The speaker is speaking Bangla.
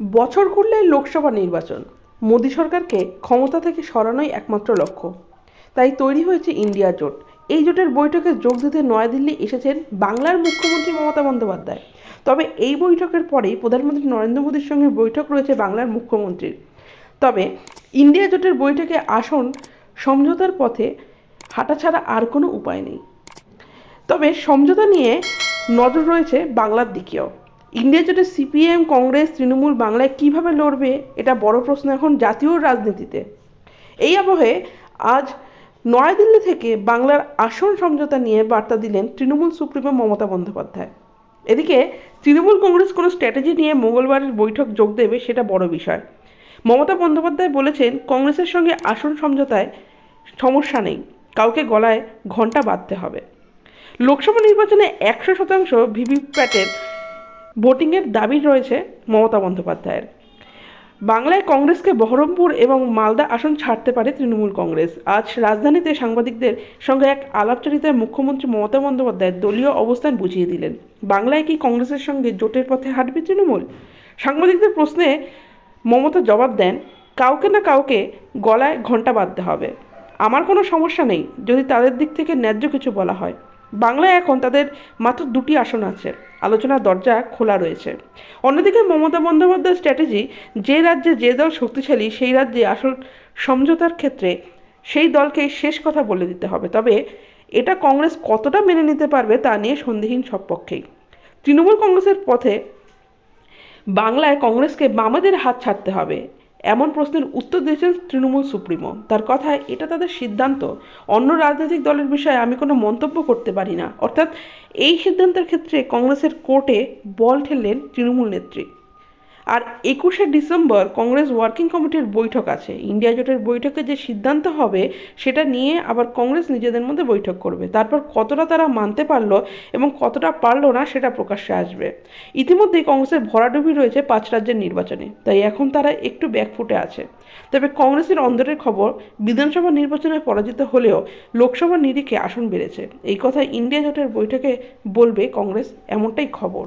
বছর ঘুরলেই লোকসভা নির্বাচন। মোদী সরকারকে ক্ষমতা থেকে সরানোই একমাত্র লক্ষ্য। তাই তৈরি হয়েছে ইন্ডিয়া জোট। এই জোটের বৈঠকে যোগ দিতে নয়াদিল্লি এসেছেন বাংলার মুখ্যমন্ত্রী মমতা বন্দ্যোপাধ্যায়। তবে এই বৈঠকের পরেই প্রধানমন্ত্রী নরেন্দ্র মোদীর সঙ্গে বৈঠক রয়েছে বাংলার মুখ্যমন্ত্রীর। তবে ইন্ডিয়া জোটের বৈঠকে আসন সমঝোতার পথে হাঁটা ছাড়া আর কোনো উপায় নেই। তবে সমঝোতা নিয়ে নজর রয়েছে বাংলার দিকেও। ইন্ডিয়া জোটে সিপিএম, কংগ্রেস, তৃণমূল বাংলায় কীভাবে লড়বে, এটা বড় প্রশ্ন এখন জাতীয় রাজনীতিতে। এই আবহে আজ নয়াদিল্লি থেকে বাংলার আসন সমঝোতা নিয়ে বার্তা দিলেন তৃণমূল সুপ্রিমো মমতা বন্দ্যোপাধ্যায়। এদিকে তৃণমূল কংগ্রেস কোনো স্ট্র্যাটেজি নিয়ে মঙ্গলবারের বৈঠক যোগ দেবে সেটা বড় বিষয়। মমতা বন্দ্যোপাধ্যায় বলেছেন, কংগ্রেসের সঙ্গে আসন সমঝোতায় সমস্যা নেই, কাউকে গলায় ঘণ্টা বাঁধতে হবে। লোকসভা নির্বাচনে একশো শতাংশ ভিভিপ্যাটের ভোটিংয়ের দাবি রয়েছে মমতা বন্দ্যোপাধ্যায়ের। বাংলায় কংগ্রেসকে বহরমপুর এবং মালদা আসন ছাড়তে পারে তৃণমূল কংগ্রেস। আজ রাজধানীতে সাংবাদিকদের সঙ্গে এক আলাপচারিতায় মুখ্যমন্ত্রী মমতা বন্দ্যোপাধ্যায় দলীয় অবস্থান বুঝিয়ে দিলেন। বাংলায় কি কংগ্রেসের সঙ্গে জোটের পথে হাঁটবে তৃণমূল? সাংবাদিকদের প্রশ্নে মমতা জবাব দেন, কাউকে না কাউকে গলায় ঘণ্টা বাঁধতে হবে। আমার কোনো সমস্যা নেই যদি তাদের দিক থেকে ন্যায্য কিছু বলা হয়। বাংলায় এখন তাদের মাত্র দুটি আসন আছে। আলোচনার দরজা খোলা রয়েছে। অন্যদিকে মমতা বন্দ্যোপাধ্যায়ের স্ট্র্যাটেজি যে রাজ্যে যে দল শক্তিশালী, সেই রাজ্যে আসল সমঝোতার ক্ষেত্রে সেই দলকে শেষ কথা বলে দিতে হবে। তবে এটা কংগ্রেস কতটা মেনে নিতে পারবে তা নিয়ে সন্দেহহীন সব পক্ষেই। তৃণমূল কংগ্রেসের পথে বাংলায় কংগ্রেসকে বামেদের হাত ছাড়তে হবে। এমন প্রশ্নের উত্তর দিয়েছেন তৃণমূল সুপ্রিমো। তার কথায়, এটা তাদের সিদ্ধান্ত। অন্য রাজনৈতিক দলের বিষয়ে আমি কোনো মন্তব্য করতে পারি না। অর্থাৎ, এই সিদ্ধান্তের ক্ষেত্রে কংগ্রেসের কোর্টে বল ঠেললেন তৃণমূল নেত্রী। আর একুশে ডিসেম্বর কংগ্রেস ওয়ার্কিং কমিটির বৈঠক আছে। ইন্ডিয়া জোটের বৈঠকে যে সিদ্ধান্ত হবে, সেটা নিয়ে আবার কংগ্রেস নিজেদের মধ্যে বৈঠক করবে। তারপর কতটা তারা মানতে পারল এবং কতটা পারল না, সেটা প্রকাশ্যে আসবে। ইতিমধ্যেই কংগ্রেসের ভরাডুবি রয়েছে পাঁচ রাজ্যের নির্বাচনে, তাই এখন তারা একটু ব্যাকফুটে আছে। তবে কংগ্রেসের অন্দরের খবর, বিধানসভা নির্বাচনে পরাজিত হলেও লোকসভা নিরিখে আসন বেড়েছে। এই কথা ইন্ডিয়া জোটের বৈঠকে বলবে কংগ্রেস, এমনটাই খবর।